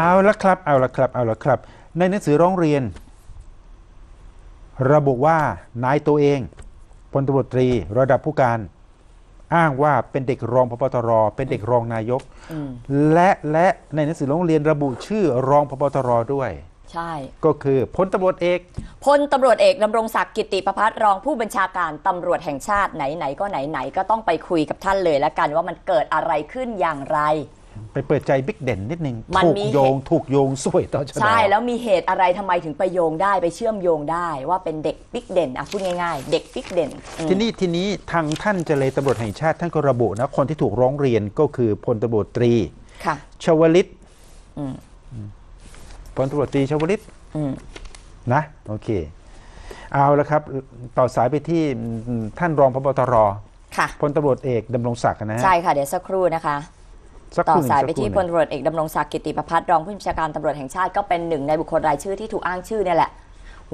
เอาละครับ เอาละครับ เอาละครับ ในหนังสือร้องเรียน ระบุว่านายตัวเองพลตำรวจตรีระดับผู้การ อ้างว่าเป็นเด็กรองพบตร เป็นเด็กรองนายกอืมและและในหนังสือร้องเรียนระบุชื่อรองพบตรด้วย ใช่ ก็คือพลตำรวจเอกพลตำรวจเอกดำรงศักดิ์กิติประพัฒน์รองผู้บัญชาการตำรวจแห่งชาติไหนๆก็ไหนๆก็ต้องไปคุยกับท่านเลยละกันว่ามันเกิดอะไรขึ้นอย่างไร ไปเปิดใจบิ๊กเด่นนิดนึงมันถูกมีโยงถูกโยงสวยต่อชะดอใช่แล้วมีเหตุอะไรทำไมถึงไปโยงได้ไปเชื่อมโยงได้ว่าเป็นเด็กบิ๊กเด่นอะพูดง่ายๆ เด็กบิ๊กเด่นอืม ทีนี้ทีนี้ทางท่านเจรตำรวจแห่งชาติท่านก็ระบุนะ คนที่ถูกร้องเรียนก็คือพลตำรวจตรี ค่ะ ชวลิตอืม พลตำรวจตรีชวลิตอืม นะโอเค เอาละครับ ต่อสายไปที่อืมท่านรองพบตรค่ะ พลตำรวจเอกดำรงศักดิ์นะฮะ ใช่ค่ะ เดี๋ยวสักครู่นะคะสักค ต่อรู่หนึ่งสายสัไปกครู่ที่หพลนึ่งตำรวจเอกดำรงศักดิ์กิติประพัฒน์รองผู้บัญชาการตำรวจแห่งชาติก็เป็นหนึ่งในบุคคลรายชื่อที่ถูกอ้างชื่อเนี่ยแหละ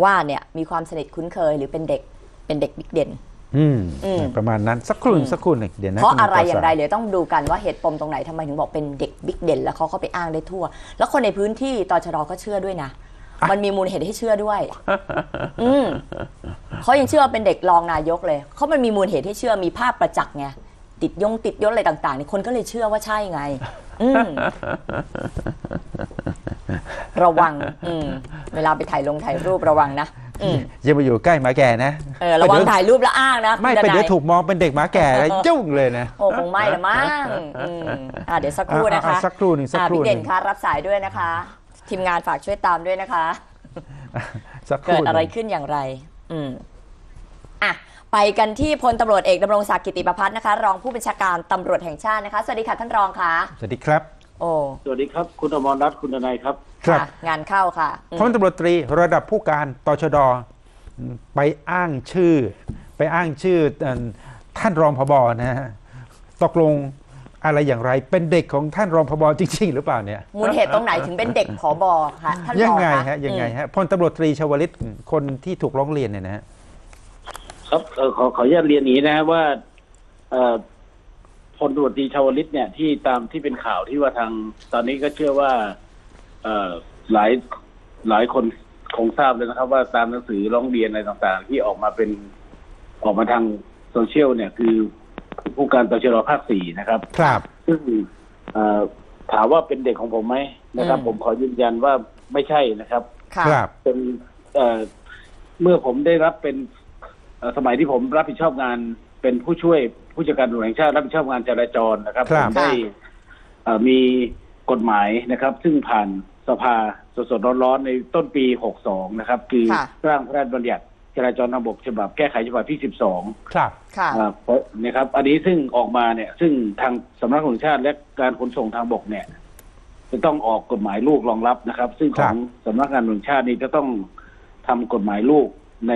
ว่าเนี่ยมีความสนิทคุ้นเคยหรือเป็นเด็กเป็นเด็กบิ๊กเด่นอืมอืมประมาณนั้นสักครู่หนึ่งสักครู่หนึ่งเดี๋ยวนะเพราะคุณอะไรต่อย่างไรสเดี๋ยวต้องดูกันว่าเหตุปมตรงไหนทำไมถึงบอกเป็นเด็กบิ๊กเด่น แล้วเขาก็ไปอ้างได้ทั่ว แล้วคนในพื้นที่ตชดก็เชื่อด้วยนะมันมีมูลเหตุให้เชื่อด้วย อืมเขายังเชื่อเป็นเด็กรองนายกเลยเขามันมีมูลเหตุให้เชื่อมีภาพประจักษ์ไง ติดยงติดยศอะไรต่างๆนี่คนก็เลยเชื่อว่าใช่ไง อืมระวัง อืมเวลาไปถ่ายลงถ่ายรูประวังนะอืมอย่ามาอยู่ใกล้หมาแก่นะเออระวังเดี๋ยถ่ายรูปแล้วอ้างนะไม่คุณไปดนัเดี๋ยวถูกมองเป็นเด็กหมาแก่แล้วยุ่งเลยนะโอ้คงไม่ละมั้งอืมอ่าเดี๋ยวสักครู่นะคะอะอะสักครู่หนึ่งสักอ่าครู่พี่เด่นหนึ่งคะรับสายด้วยนะคะ ทีมงานฝากช่วยตามด้วยนะคะสักคเกิรู่ดหอะไรนึ่งขึ้นอย่างไร อืมอะ ไปกันที่พลตำรวจเอกดำรงศักดิ์กิติประพัฒน์นะคะ รองผู้บัญชาการตำรวจแห่งชาตินะคะ สวัสดีค่ะท่านรองค่ะ สวัสดีครับ โอ้ สวัสดีครับ คุณอมรรัตน์คุณทนายครับ ครับค่ะงานเข้าค่ะอืมพลตำรวจตรีระดับผู้การตชดไปอ้างชื่อ ไปอ้างชื่อเอ่อท่านรองพบนะฮะตกลงอะไรอย่างไร เป็นเด็กของท่านรองพบจริง ๆ หรือเปล่าเนี่ยมูลเหตุตรงไหนถึงเป็นเด็กผอบอค่ะท่านรยัองงไงคะฮะยังไงอืมฮะพลตำรวจตรีชวลิตคนที่ถูกร้องเรียนเนี่ยนะฮะ ครับเอ่อขอขออนุญาตเรียนอย่างนี้นะว่าเอ่อพลตำรวจตรีชาวลิตเนี่ยที่ตามที่เป็นข่าวที่ว่าทางตอนนี้ก็เชื่อว่า เอ่อหลายหลายคนคงทราบเลยนะครับ ว่าตามหนังสือร้องเรียนอะไรต่างๆ ที่ออกมาเป็นออกมาทางโซเชียลเนี่ยคือผู้การตชรภาคสี่นะครับ ครับ ซึ่งเอ่อถามว่าเป็นเด็กของผมไหมนะครับผมขอยืนยันว่าไม่ใช่นะครับ ค่ะ ครับ เป็นเอ่อเมื่อผมได้รับเป็นเอ่อ สมัยที่ผมรับผิดชอบงานเป็นผู้ช่วยผู้จัดการตำรวจแห่งชาติรับผิดชอบงานจราจรนะครับครัผบมได้เอ่อมีกฎหมายนะครับ ซึ่งผ่านสภาสดๆร้อนๆในต้นปี 62 นะครับ คือค่ะ ร่างพระราชบัญญัติจราจรทางบกฉบับแก้ไขฉบับที่ 12 ครับ ค่ะ อ่าเพราะนะครับอันนี้ซึ่งออกมาเนี่ย ซึ่งทางสำนักงานตำรวจแห่งชาติและการขนส่งทางบกเนี่ย จะต้องออกกฎหมายลูกรองรับนะครับ ซึ่งของสำนักงานตำรวจแห่งชาตินี่จะต้องทำกฎหมายลูกใน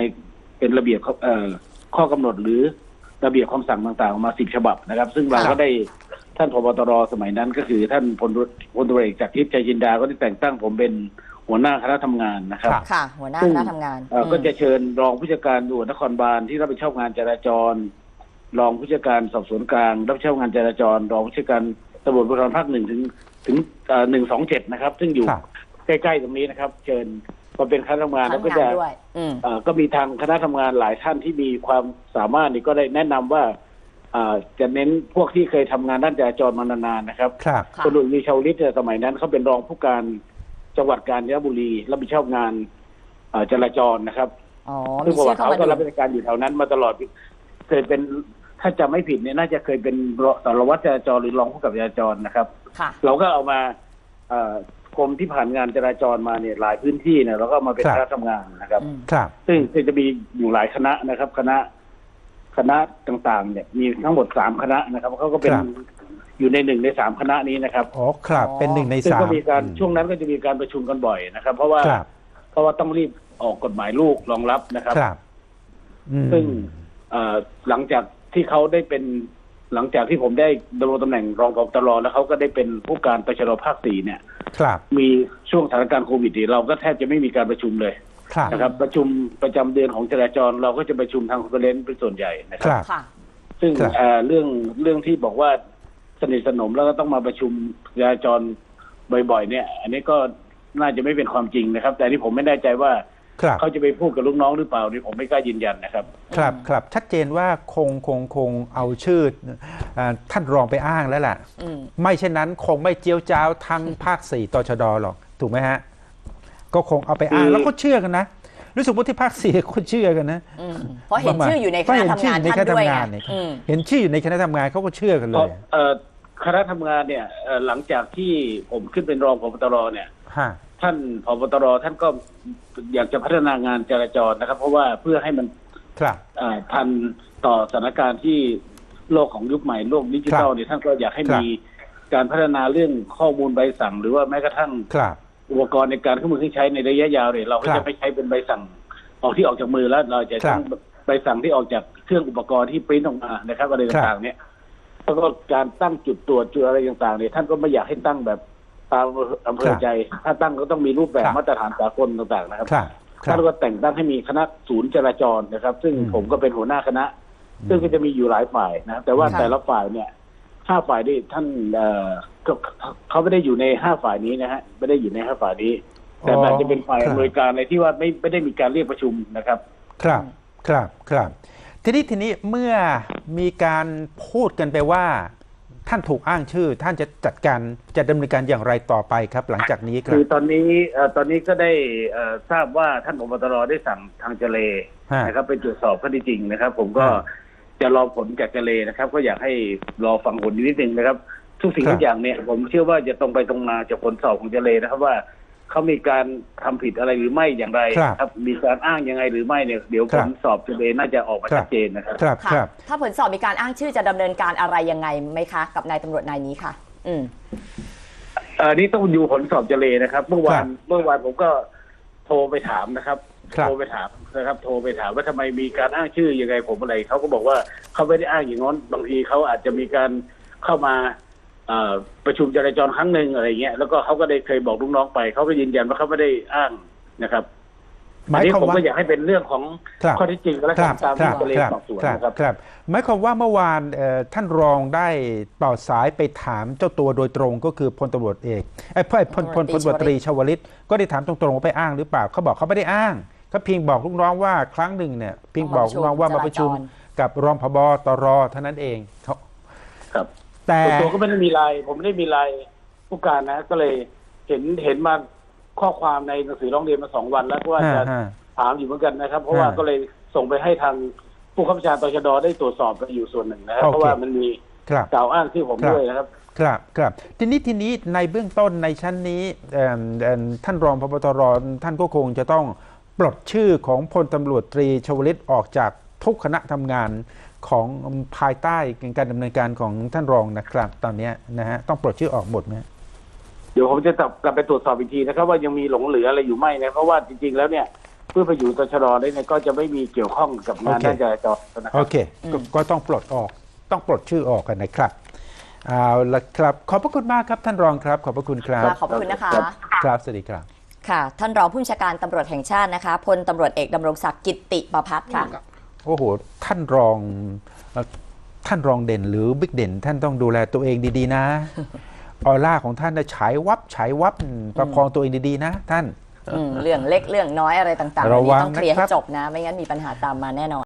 เป็นระเบียบเอ่อข้อกำหนดหรือระเบียบคำสั่งต่างๆออกมาสิบฉบับนะครับ ซึ่งเราครัก็บได้ท่านพบตรสมัยนั้นก็คือท่านพลตำรวจพลตำรวจเอกจากทิพย์ใจจินดาก็ได้แต่งตั้งผมเป็นหัวหน้าคณะทำงานนะครับครับ ค่ะ หัวหน้าซึ่คงณะทำงานเอ่ออมก็จะเชิญรองผู้จัดการตำรวจนครบาลที่รับผิดชอบงานจราจร รองผู้จัดการสอบสวนกลาง รับผิดชอบงานจราจร รองผู้จัดการตำรวจภูธรภาคหนึ่งถึงถึงหนึ่งสองเจ็ดนะครับ ซึ่งอยู่ครับใกล้ๆตรงนี้นะครับ เชิญ มาเป็นคณะทำงานแล้วก็ทำจะงานด้วยอืมเอ่อก็มีทางคณะทำงานหลายท่านที่มีความสามารถนี่ก็ได้แนะนำว่าอ่าจะเน้นพวกที่เคยทำงานด้านจราจรมานานๆนะครับครับ ค่ะคนอื่นมีชาวลิตเนี่ยสมัยนั้นเขาเป็นรองผู้การจังหวัดกาญจนบุรีรับผิดชอบงานเอ่อจราจรนะครับ อ๋อซึ่มีงประชื่วัอติเข้าเขามาก็ดูรับราชการอยู่แถวนั้นมาตลอด เคยเป็นถ้าจำไม่ผิดเนี่ยน่าจะเคยเป็นรองสารวัตรจราจรหรือรองผู้กำกับจราจรนะครับ ค่ะ เราก็เอามาเอ่อ กรมที่ผ่านงานจราจรมาเนี่ยหลายพื้นที่เนี่ยเราก็เอามาเป็นครับคณะทำงานนะครับอืมครับซึ่งซึ่งจะมีอยู่หลายคณะนะครับ คณะคณะต่างๆ เนี่ยมีทั้งหมดสามคณะนะครับเขาก็เป็นครับอยู่ในหนึ่งในสามคณะนี้นะครับอ๋อครับอ๋อเป็นหนึ่งในซึ่งสามก็มีการอืมช่วงนั้นก็จะมีการประชุมกันบ่อยนะครับ เพราะว่าครับเพราะว่าต้องรีบออกกฎหมายลูกรองรับนะครับครับอืมซึ่งเอ่อหลังจากที่เขาได้เป็น หลังจากที่ผมได้ดำรงตำแหน่งรองผบตรแล้วเขาก็ได้เป็นผู้การตชรภาคสี่เนี่ย ครับ มีช่วงสถานการณ์โควิดนี่เราก็แทบจะไม่มีการประชุมเลยครับนะครับ ประชุมประจำเดือนของจราจรเราก็จะประชุมทางคอนเฟอเรนซ์เป็นส่วนใหญ่นะคครับรับค่ะซึ่งครับเอ่อเรื่องเรื่องที่บอกว่าสนิทสนมแล้วก็ต้องมาประชุมจราจรบ่อยๆ เนี่ย อันนี้ก็น่าจะไม่เป็นความจริงนะครับ แต่ที่ผมไม่แน่ใจว่า ครับเขาจะไปพูดกับลูกน้องหรือเปล่านี่ผมไม่กล้ายืนยันนะครับ ครับครับชัดเจนว่าคงคงคงเอาชื่อเอ่อท่านรองไปอ้างแล้วล่ะ อืม ไม่เช่นนั้นคงไม่เจียวจ้าวทั้งภาคสี่ตชดหรอก ถูกไหมฮะ ก็คงเอาไปอ้าง คือ แล้วก็เชื่อกันนะ รู้สึกว่าที่ภาคสี่เขาเชื่อกันนะอืมเพราะเห็นชื่ออยู่ในคเพราะณะเห็นทำชื่องานในคท่าณะนด้วยทำไงงานเนี่ยอืม เห็นชื่ออยู่ในคณะทำงานเขาก็เชื่อกันเพเลราะยเอ่อคณะทำงานเนี่ยเอ่อหลังจากที่ผมขึ้นเป็นรองพบตรเนี่ย ฮะ ท่านพบตรท่านก็อยากจะพัฒนางานจราจรนะครับ เพราะว่าเพื่อให้มันครับเอ่อทันต่อสถานการณ์ที่โลกของยุคใหม่โลกดิจิทัลเนี่ยท่านก็อยากให้ครับมีการพัฒนาเรื่องข้อมูลใบสั่ง หรือว่าแม้กระทั่งครับอุปกรณ์ในการเครื่องมือเครื่องใช้ในระยะยาวเนี่ยเราก็ครัจะบไม่ใช้เป็นใบสั่งออกที่ออกจากมือแล้ว เราจะครับตั้งใบสั่งที่ออกจากเครื่องอุปกรณ์ที่ปริ้นออกมานะครับอะไรครับต่างๆเนี่ยแล้วก็การตั้งจุดตรวจจุดอะไรต่างๆเนี่ยท่านก็ไม่อยากให้ตั้งแบบ ตามอำเภอใจ ถ้าตั้งก็ต้องมีรูปแบบครับมาตรฐานสากลต่างๆนะครับครับครัท่าบนก็แต่งตั้งให้มีคณะศูนย์จราจรนะครับ ซึ่งอืมผมก็เป็นหัวหน้าคณะ ซึ่งก็จะมีอยู่หลายฝ่ายนะครับแต่ว่าค่ะแต่ละฝ่ายเนี่ยห้าฝ่ายนี่ท่านเอ่อก็เขาไม่ได้อยู่ในห้าฝ่ายนี้นะฮะไม่ได้อยู่ในห้าฝ่ายนี้ แต่มันจะเป็นฝ่ายครับอำนวยการในที่ว่าไม่ไม่ได้มีการเรียกประชุมนะครับ ครับครับครับทีนี้ทีนี้เมื่อมีการพูดกันไปว่า ท่านถูกอ้างชื่อ ท่านจะจัดการจะดำเนินการอย่างไรต่อไปครับ หลังจากนี้ครัคืบอตอนนี้เอ่อตอนนี้ก็ได้เอ่อทราบว่าท่านผบตรได้สั่งทางเจเลฮะนะครับไปตรวจสอบข้อเท็จจริงนะครับ ผมก็ฮะจะรอผลจากเจเลนะครับ ก็อยากให้รอฟังผลนิดนึงนะครับ ทุกสิ่งครับทุกอย่างเนี่ยผมเชื่อว่าจะตรงไปตรงมาจากผลสอบของเจเลนะครับว่า เขามีการทำผิดอะไรหรือไม่อย่างไรครับมีการอ้างยังไงหรือไม่เนี่ยเดี๋ยวครัผบลสอบเจเลน่าจะออกมาครับ ชัดเจนนะครับ ครับค่ะ ครับ ถ้าผลสอบมีการอ้างชื่อจะดำเนินการอะไรยังไงไหมคะ กับนายตำรวจนายนี้ค่ะ อืม เออนี่ต้องดูผลสอบเจเลนะครับ เมื่อวานครับเมื่อวานผมก็โทรไปถามนะครับครับ โทรไปถามนะครับ โทรไปถามว่าทำไมมีการอ้างชื่อยังไงผมอะไรเขาก็บอกว่าเขาไม่ได้อ้างอย่างนั้นบางทีเขาอาจจะมีการเข้ามาเอ่อ ประชุมจราจรครั้งหนึ่งอะไรเงี้ยแล้วก็เขาก็ได้เคยบอกลูกน้องไปเขาก็ยืนยันว่าเขาไม่ได้อ้างนะครับหมาอันยนี้ความผมว่าก็อยากให้เป็นเรื่องของครับข้อเที่จริงก็แล้วคกัรันบตามครัที่บทะเลครับสอบสวนครับนะครับครับหมายความว่าเมื่อวานเอ่อท่านรองได้ต่อสายไปถามเจ้าตัวโดยตรงก็คือพลตำรวจเอกไอ้ยพลพลพลพลตำรวจตรีชวลิต ก็ได้ถามตรงๆว่าไปอ้างหรือเปล่าเขาบอกเขาไม่ได้อ้างเขาเพียงบอกลูกน้องว่าครั้งหนึ่งเนี่ยเพียงบอกลูกน้องว่ามาประชุมจราจรกับรองพบตรเท่านั้นเองเขาครับ แต่ส่วนตัวก็ไม่ได้มีไลน์ผมไม่ได้มีไลน์ผู้การนะ ก็เลยเห็นเห็นมาข้อความในหนังสือร้องเรียนมาสองวันแล้วก็ว่าจะฮะฮะถามอยู่เหมือนกันนะครับ เพราะว่าฮะก็เลยส่งไปให้ทางผู้ข้าราชการตชดได้ตรวจสอบกันอยู่ส่วนหนึ่งนะครับโอเคเพราะว่ามันมีครับกล่าวอ้างที่ผมครับด้วยนะครับ ครับครับ ทีนี้ทีนี้ในเบื้องต้นในชั้นนี้เอิ่มเอิ่มท่านรองพบตรท่านก็คงจะต้องปลดชื่อของพลตำรวจตรีชวลิตออกจาก ทุกคณะทำงานของภายใต้การดำเนินการของท่านรองนะครับ ตอนเนี้ยนะฮะต้องปลดชื่อออกหมดไหมเดี๋ยวผมจะกลับกลับไปตรวจสอบอีกทีนะครับ ว่ายังมีหลงเหลืออะไรอยู่ไหมนะเพราะว่าจริง ๆ แล้วเนี่ยเพื่อไปอยู่ตชดได้เนี่ยก็จะไม่มีเกี่ยวข้องกับงานโอเคด้านจราจรนะคโอรับเคก็ก็ต้องปลดออกต้องปลดชื่อออกกันนะครับเอาละครับ ขอบพระคุณมากครับท่านรองครับ ขอบพระคุณครับค่ะขอบคุณนะคะครับครับสวัสดีครับค่ะ ท่านรองผู้บัญชาการตำรวจแห่งชาตินะคะพลตำรวจเอกดำรงศักดิ์กิตติประพัฒน์ค่ะ โอ้โหท่านรองเอ่อท่านรองเด่นหรือบิ๊กเด่น ท่านต้องดูแลตัวเองดีๆนะออร่าของท่านน่ะฉายวับฉายวับประคองตัวเองดีๆนะ ท่านอืมเรื่องเล็กเรื่องน้อยอะไรต่างๆระวังอันนี้ต้องเคลียร์นะครับให้จบนะ ไม่งั้นมีปัญหาตามมาแน่นอน